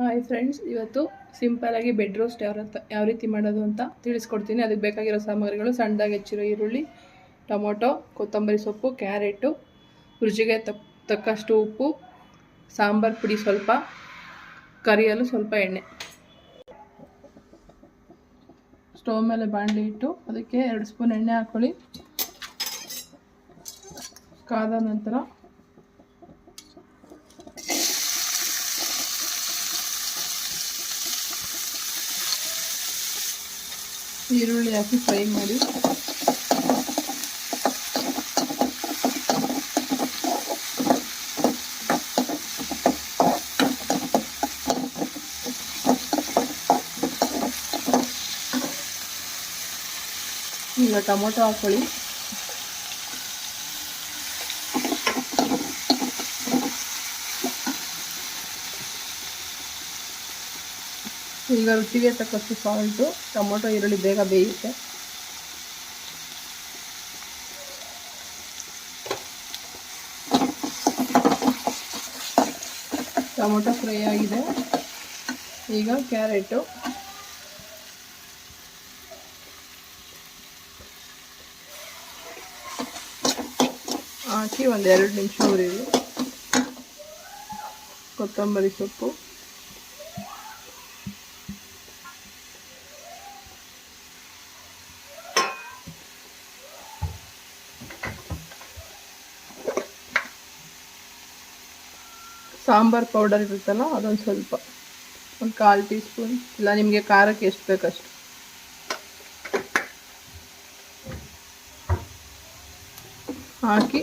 Hi friends ಇವತ್ತು ಸಿಂಪಲಾಗಿ bed roast ಯಾವ ಯಾವ ರೀತಿ ಮಾಡೋದು ಅಂತ ತಿಳಿಸ್ಕೊಡ್ತೀನಿ. ಅದಕ್ಕೆ ಬೇಕಾಗಿರೋ ಸಾಮಗ್ರಿಗಳು ಸಣ್ಣದಾಗಿ ಹೆಚ್ಚಿರೋ ಈರುಳ್ಳಿ, ಟೊಮೊಟೊ, ಕೊತ್ತಂಬರಿ ಸೊಪ್ಪು ಕ್ಯಾರೆಟು ರುಚಿಗೆ ತಕ್ ತಕ್ಕಷ್ಟು ಉಪ್ಪು, ಸಾಂಬಾರು ಪುಡಿ ಸ್ವಲ್ಪ, ಕರಿಯಲು ಸ್ವಲ್ಪ ಎಣ್ಣೆ. ಸ್ಟವ್ ಮೇಲೆ ಬಾಣಲಿ ಇಟ್ಟು ಅದಕ್ಕೆ ಎರಡು ಸ್ಪೂನ್ ಎಣ್ಣೆ ಹಾಕ್ಕೊಳ್ಳಿ ಕಾದ ನಂತರ ಈರುಳ್ಳಿ ಹಾಕಿ ಫ್ರೈ ಮಾಡಿ. ಈಗ ಟೊಮೊಟೊ ಹಾಕೊಳ್ಳಿ. ಈಗ ರುಚಿಗೆ ತಕ್ಕಷ್ಟು ಸಾಲ್ಟು ಟೊಮೊಟೊ, ಈರುಳ್ಳಿ ಬೇಗ ಬೇಯುತ್ತೆ. ಟೊಮೊಟೊ ಫ್ರೈ ಆಗಿದೆ. ಈಗ ಕ್ಯಾರೆಟು. ಹಾಕಿ ಒಂದೆರಡು ನಿಮಿಷ ಹುರಿದು ಕೊತ್ತಂಬರಿ ಸೊಪ್ಪು. ಸಾಂಬಾರ್ ಪೌಡರ್ ಇರುತ್ತಲ್ಲ, ಅದೊಂದು ಸ್ವಲ್ಪ, ಒಂದು ಕಾಲು ಟೀ ಸ್ಪೂನ್ ಇಲ್ಲ ನಿಮಗೆ ಖಾರಕ್ಕೆ ಎಷ್ಟು ಬೇಕಷ್ಟು. ಹಾಕಿ,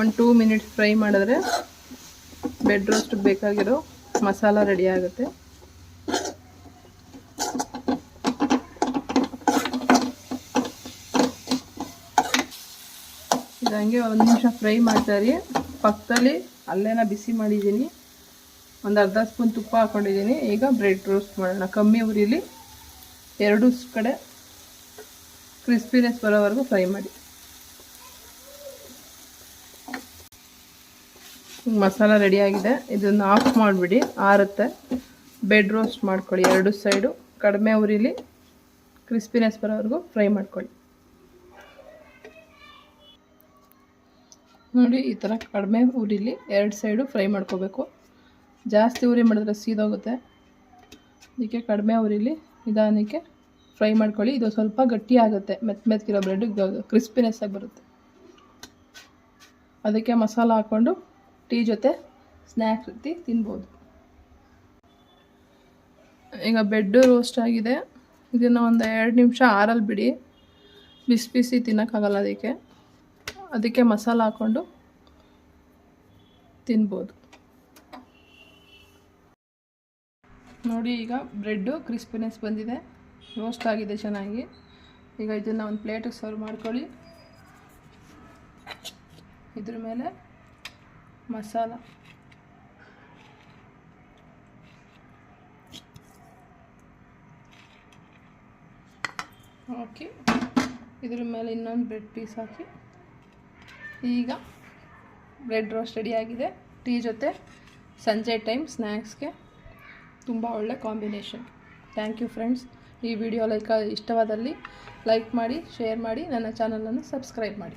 ಒಂದು ಟೂ ಮಿನಿಟ್ಸ್ ಫ್ರೈ ಮಾಡಿದ್ರೆ ಬೆಡ್ ರೋಸ್ಟ್ ಬೇಕಾಗಿರೋ ಮಸಾಲ ರೆಡಿ ಆಗುತ್ತೆ. ಇದಂಗೆ ಒಂದು ನಿಮಿಷ ಫ್ರೈ ಮಾಡ್ತಾರೆ ಪಕ್ಕದಲ್ಲಿ ಅಲ್ಲೇನ ಬಿಸಿ ಮಾಡಿದ್ದೀನಿ. ಒಂದು ಅರ್ಧ ಸ್ಪೂನ್ ತುಪ್ಪ ಹಾಕ್ಕೊಂಡಿದ್ದೀನಿ ಈಗ ಬ್ರೆಡ್ ರೋಸ್ಟ್ ಮಾಡೋಣ. ಕಮ್ಮಿ ಉರಿಲಿ ಎರಡು ಕಡೆ ಕ್ರಿಸ್ಪಿನೆಸ್ ಬರೋವರೆಗೂ ಫ್ರೈ ಮಾಡಿ. ಮಸಾಲ ರೆಡಿಯಾಗಿದೆ ಇದನ್ನು ಆಫ್ ಮಾಡಿಬಿಡಿ. ಆರುತ್ತೆ. ಬೆಡ್ ರೋಸ್ಟ್ ಮಾಡ್ಕೊಳ್ಳಿ. ಎರಡು ಸೈಡು ಕಡಿಮೆ ಉರಿಲಿ ಕ್ರಿಸ್ಪಿನೆಸ್ ಬರೋವರೆಗೂ ಫ್ರೈ ಮಾಡ್ಕೊಳ್ಳಿ. ನೋಡಿ, ಈ ಥರ ಕಡಿಮೆ ಉರಿಲಿ ಎರಡು ಸೈಡು ಫ್ರೈ ಮಾಡ್ಕೋಬೇಕು. ಜಾಸ್ತಿ ಉರಿ ಮಾಡಿದ್ರೆ ಸೀದೋಗುತ್ತೆ. ಅದಕ್ಕೆ ಕಡಿಮೆ ಉರಿಲಿ ನಿಧಾನಕ್ಕೆ ಫ್ರೈ ಮಾಡ್ಕೊಳ್ಳಿ. ಇದು ಸ್ವಲ್ಪ ಗಟ್ಟಿ ಆಗುತ್ತೆ. ಮೆತ್ತ ಮೆತ್ತಗಿರೋ ಬ್ರೆಡ್ ಕ್ರಿಸ್ಪಿನೆಸ್ ಆಗಿ ಬರುತ್ತೆ. ಅದಕ್ಕೆ ಮಸಾಲ ಹಾಕ್ಕೊಂಡು ಟೀ ಜೊತೆ ಸ್ನ್ಯಾಕ್ಸ್ ರೀತಿ ತಿನ್ಬೋದು. ಈಗ ಬೆಡ್ಡು ರೋಸ್ಟ್ ಆಗಿದೆ. ಇದನ್ನು ಒಂದು ಎರಡು ನಿಮಿಷ ಆರಲ್ಲಿ ಬಿಡಿ. ಬಿಸಿ ಬಿಸಿ ತಿನ್ನೋಕ್ಕಾಗಲ್ಲ ಅದಕ್ಕೆ. ಅದಕ್ಕೆ ಮಸಾಲ ಹಾಕ್ಕೊಂಡು ತಿನ್ಬೋದು. ನೋಡಿ ಈಗ ಬ್ರೆಡ್ಡು ಕ್ರಿಸ್ಪಿನೆಸ್ ಬಂದಿದೆ. ರೋಸ್ಟ್ ಆಗಿದೆ ಚೆನ್ನಾಗಿ. ಈಗ ಇದನ್ನು ಒಂದು ಪ್ಲೇಟಿಗೆ ಸರ್ವ್ ಮಾಡ್ಕೊಳ್ಳಿ. ಇದ್ರ ಮೇಲೆ ಮಸಾಲ. ಹಾಕಿ ಇದ್ರ ಮೇಲೆ ಇನ್ನೊಂದು ಬ್ರೆಡ್ ಪೀಸ್ ಹಾಕಿ. ಈಗ ಬ್ರೆಡ್ ರೋಸ್ಟ್ ರೆಡಿಯಾಗಿದೆ ಟೀ ಜೊತೆ ಸಂಜೆ ಟೈಮ್ ಸ್ನ್ಯಾಕ್ಸ್ಗೆ ತುಂಬ ಒಳ್ಳೆ ಕಾಂಬಿನೇಷನ್ ಥ್ಯಾಂಕ್ ಯು ಫ್ರೆಂಡ್ಸ್ ಈ ವಿಡಿಯೋ ಲೈಕ್ ಇಷ್ಟವಾದಲ್ಲಿ ಲೈಕ್ ಮಾಡಿ ಶೇರ್ ಮಾಡಿ, ನನ್ನ ಚಾನಲನ್ನು ಸಬ್ಸ್ಕ್ರೈಬ್ ಮಾಡಿ.